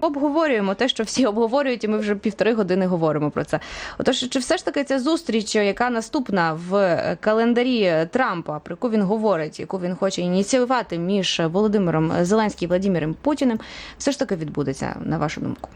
Обговорюємо те, що всі обговорюють, і ми вже півтори години говоримо про це. Отож, чи все ж таки ця зустріч, яка наступна в календарі Трампа, про яку він говорить, яку він хоче ініціювати між Володимиром Зеленським і Владимиром Путіним, все ж таки відбудеться, на вашу думку?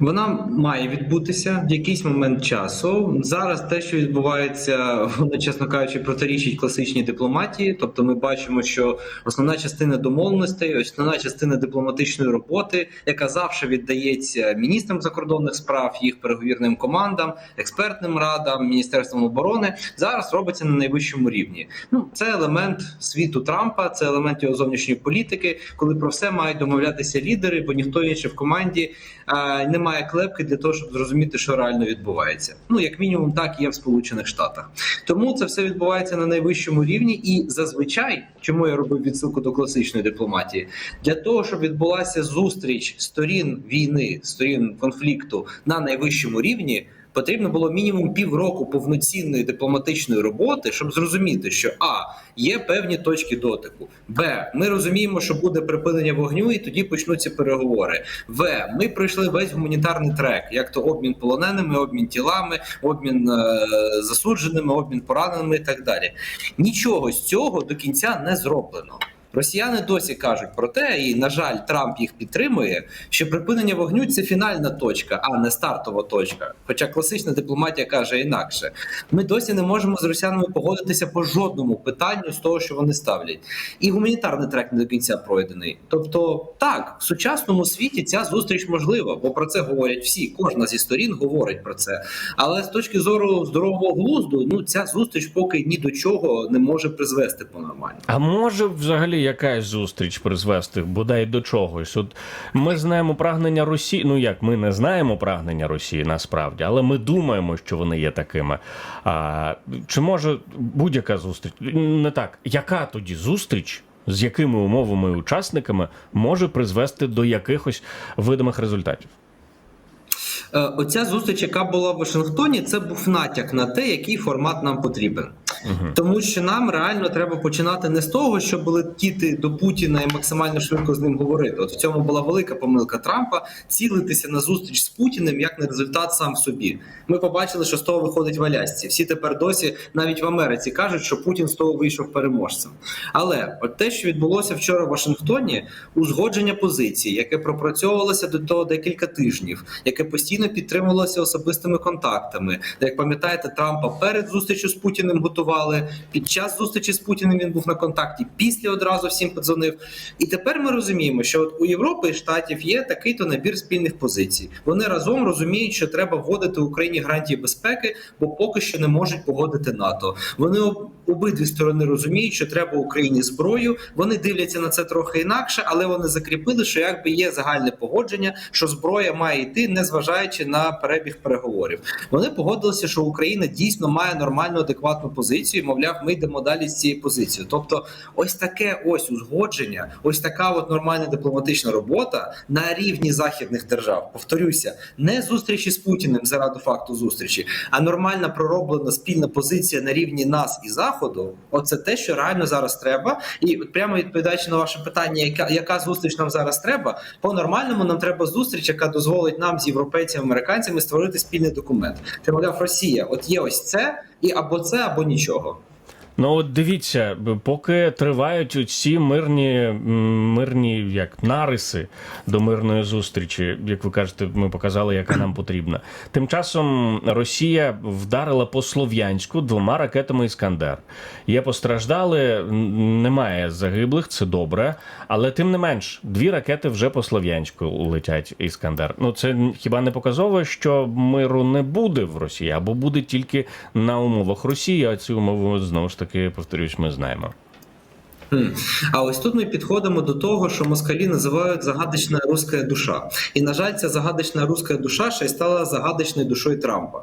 Вона має відбутися в якийсь момент часу. Зараз те, що відбувається, воно, чесно кажучи, протирічить класичній дипломатії. Тобто, ми бачимо, що основна частина домовленостей, основна частина дипломатичної роботи, яка завжди віддається міністрам закордонних справ, їх переговірним командам, експертним радам, міністерством оборони, зараз робиться на найвищому рівні. Ну це елемент світу Трампа, це елемент його зовнішньої політики, коли про все мають домовлятися лідери, бо ніхто інший в команді е, не має клепки для того, щоб зрозуміти, що реально відбувається. Ну як мінімум, так є в Сполучених Штатах. Тому це все відбувається на найвищому рівні, і зазвичай, чому я робив відсилку до класичної дипломатії, для того, щоб відбулася зустріч сторін війни, сторін конфлікту на найвищому рівні. Потрібно було мінімум півроку повноцінної дипломатичної роботи, щоб зрозуміти, що а є певні точки дотику. Б. Ми розуміємо, що буде припинення вогню, і тоді почнуться переговори. В. Ми пройшли весь гуманітарний трек, як то обмін полоненими, обмін тілами, обмін е- засудженими, обмін пораненими і так далі. Нічого з цього до кінця не зроблено. Росіяни досі кажуть про те, і на жаль, Трамп їх підтримує, що припинення вогню це фінальна точка, а не стартова точка. Хоча класична дипломатія каже інакше. Ми досі не можемо з росіянами погодитися по жодному питанню з того, що вони ставлять. І гуманітарний трек не до кінця пройдений. Тобто, так, в сучасному світі ця зустріч можлива, бо про це говорять всі. Кожна зі сторін говорить про це. Але з точки зору здорового глузду, ну ця зустріч поки ні до чого не може призвести по нормально. А може взагалі якась зустріч призвести бодай до чогось? От ми знаємо прагнення Росії. Ну як ми не знаємо прагнення Росії насправді, але ми думаємо, що вони є такими. А чи може будь-яка зустріч не так? Яка тоді зустріч? З якими умовами і учасниками може призвести до якихось видимих результатів? Е, Оця зустріч, яка була в Вашингтоні, це був натяк на те, який формат нам потрібен. Тому що нам реально треба починати не з того, щоб летіти до Путіна і максимально швидко з ним говорити. От в цьому була велика помилка Трампа цілитися на зустріч з Путіним як на результат сам собі. Ми побачили, що з того виходить в Алясці. Всі тепер досі навіть в Америці кажуть, що Путін з того вийшов переможцем. Але от те, що відбулося вчора в Вашингтоні, узгодження позицій, яке пропрацьовувалося до того декілька тижнів, яке постійно підтримувалося особистими контактами. Як пам'ятаєте, Трампа перед зустрічю з Путіним готували. Під час зустрічі з Путіним він був на контакті. Після одразу всім подзвонив. І тепер ми розуміємо, що от у Європи і штатів є такий то набір спільних позицій. Вони разом розуміють, що треба вводити Україні гарантії безпеки, бо поки що не можуть погодити НАТО. Вони обидві сторони розуміють, що треба Україні зброю. Вони дивляться на це трохи інакше, але вони закріпили, що якби є загальне погодження, що зброя має йти, незважаючи на перебіг переговорів. Вони погодилися, що Україна дійсно має нормальну адекватну позицію. Мовляв, ми йдемо далі з цією позицією. Тобто, ось таке ось узгодження, ось така от нормальна дипломатична робота на рівні західних держав. Повторюся, не зустрічі з Путіним заради факту зустрічі, а нормальна пророблена спільна позиція на рівні нас і заходу. Оце те, що реально зараз треба. І прямо відповідаючи на ваше питання, яка яка зустріч нам зараз треба? По нормальному нам треба зустріч, яка дозволить нам з європейцями, американцями створити спільний документ. Це мовляв Росія. От є ось це, і або це, або нічого. Ну от дивіться, поки тривають ці мирні, мирні як нариси до мирної зустрічі, як ви кажете, ми показали, яка нам потрібна. Тим часом Росія вдарила по Слов'янську двома ракетами Іскандер. Є постраждали, немає загиблих, це добре. Але тим не менш, дві ракети вже по Слов'янську летять Іскандер. Ну це хіба не показово, що миру не буде в Росії, або буде тільки на умовах Росії, а ці умови знову ж таки, повторюсь, ми знаємо. А ось тут ми підходимо до того, що москалі називають загадочна руська душа. І на жаль, ця загадочна руська душа ще й стала загадочною душою Трампа.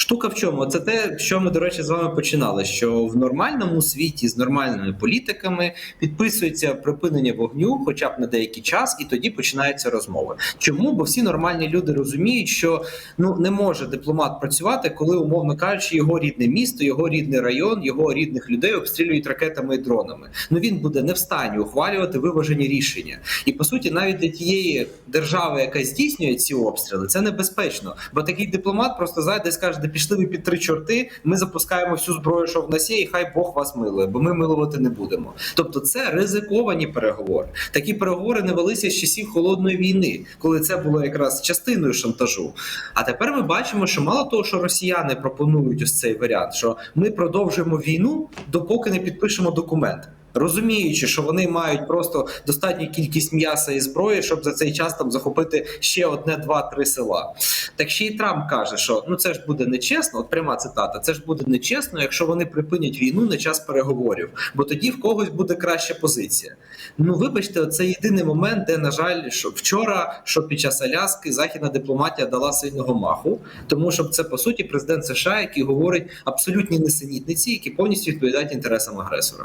Штука в чому? Це те, що ми, до речі, з вами починали. Що в нормальному світі з нормальними політиками підписується припинення вогню, хоча б на деякий час, і тоді починаються розмови. Чому? Бо всі нормальні люди розуміють, що ну не може дипломат працювати, коли, умовно кажучи, його рідне місто, його рідний район, його рідних людей обстрілюють ракетами і дронами. Ну він буде не в стані ухвалювати виважені рішення. І по суті, навіть для тієї держави, яка здійснює ці обстріли, це небезпечно. Бо такий дипломат просто зайде і скаже, де пішли ви під три чорти. Ми запускаємо всю зброю, що в нас є, і хай Бог вас милує, бо ми милувати не будемо. Тобто, це ризиковані переговори. Такі переговори не велися з часів холодної війни, коли це було якраз частиною шантажу. А тепер ми бачимо, що мало того, що росіяни пропонують ось цей варіант, що ми продовжуємо війну, допоки не підпишемо документ. Розуміючи, що вони мають просто достатню кількість м'яса і зброї, щоб за цей час там захопити ще одне, два-три села. Так ще й Трамп каже, що ну це ж буде нечесно. От пряма цитата: це ж буде нечесно, якщо вони припинять війну на час переговорів, бо тоді в когось буде краща позиція. Ну вибачте, це єдиний момент, де на жаль, що вчора, що під час Аляски західна дипломатія дала сильного маху, тому що це по суті президент США, який говорить абсолютні несенітниці, які повністю відповідають інтересам агресора.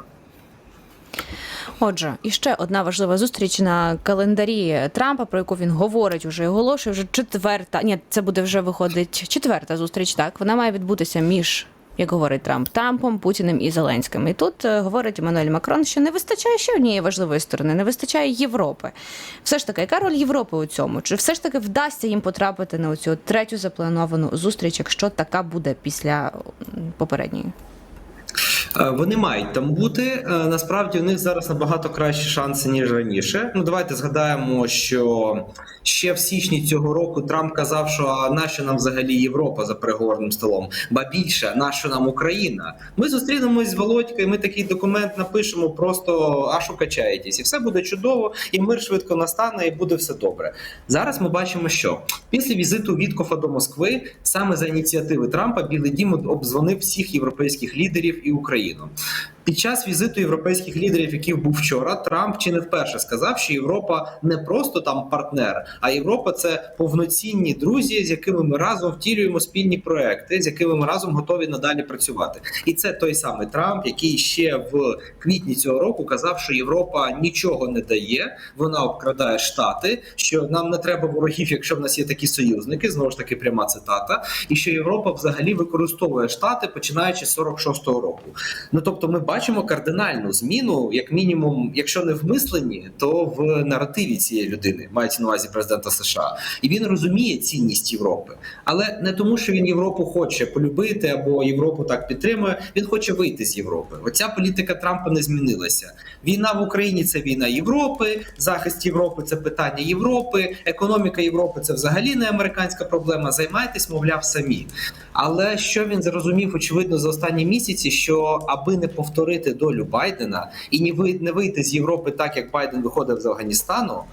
Отже, і ще одна важлива зустріч на календарі Трампа, про яку він говорить уже і оголошує. Вже четверта. Ні, це буде вже виходить четверта зустріч. Так вона має відбутися між. Як говорить Трамп, Трампом, Путіним і Зеленським. І тут е, говорить Еммануель Макрон, що не вистачає ще однієї важливої сторони, не вистачає Європи. Все ж таки, яка роль Європи у цьому? Чи все ж таки вдасться їм потрапити на цю третю заплановану зустріч, якщо така буде після попередньої? Е, Вони мають там бути. Е, Насправді у них зараз набагато кращі шанси ніж раніше. Ну давайте згадаємо, що ще в січні цього року Трамп казав, що нащо нам взагалі Європа за переговорним столом? Ба більше нащо нам Україна? Ми зустрінемось з Володькою. Ми такий документ напишемо, просто аж укачаєтесь, і все буде чудово, і мир швидко настане, і буде все добре. Зараз ми бачимо, що після візиту Віткофа до Москви саме за ініціативи Трампа Білий Дім обдзвонив всіх європейських лідерів і Україну. країну. Під час візиту європейських лідерів, який був вчора, Трамп чи не вперше сказав, що Європа не просто там партнер, а Європа це повноцінні друзі, з якими ми разом втілюємо спільні проекти, з якими ми разом готові надалі працювати. І це той самий Трамп, який ще в квітні цього року казав, що Європа нічого не дає, вона обкрадає штати, що нам не треба ворогів, якщо в нас є такі союзники. Знову ж таки, пряма цитата, і що Європа взагалі використовує штати починаючи з 46-го року. Ну тобто, ми бачимо кардинальну зміну, як мінімум, якщо не в мисленні, то в наративі цієї людини мається на увазі президента США, і він розуміє цінність Європи, але не тому, що він Європу хоче полюбити або Європу так підтримує. Він хоче вийти з Європи. Оця політика Трампа не змінилася. Війна в Україні це війна Європи, захист Європи це питання Європи, економіка Європи це взагалі не американська проблема. Займайтесь, мовляв, самі. Але що він зрозумів, очевидно, за останні місяці, що аби не повторити долю Байдена і не ви- не вийти з Європи так, як Байден виходив з Афганістану,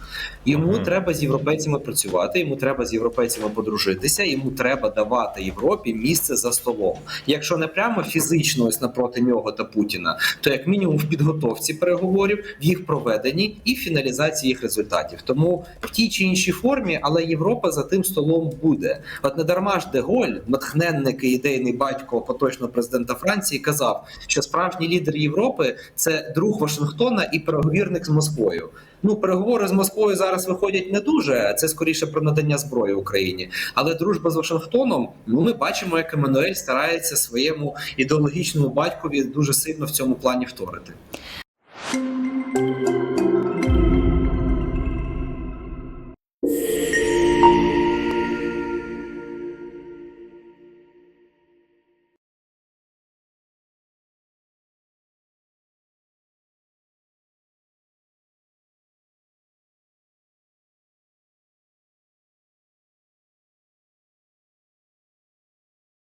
йому Мгм. треба з європейцями працювати, йому треба з європейцями подружитися, йому треба давати Європі місце за столом. Якщо не прямо фізично ось напроти нього та Путіна, то як мінімум в підготовці переговорів, в їх проведенні і фіналізації їх результатів. Тому в тій чи іншій формі, але Європа за тим столом буде. От не дарма ж Деголь, натхненник і ідейний батько поточного президента Франції, казав, що справжній лідер Європи це друг Вашингтона і переговірник з Москвою. Ну, переговори з Москвою зараз виходять не дуже. Це скоріше про надання зброї Україні. Але дружба з Вашингтоном, ну ми бачимо, як Еммануель старається своєму ідеологічному батькові дуже сильно в цьому плані вторити.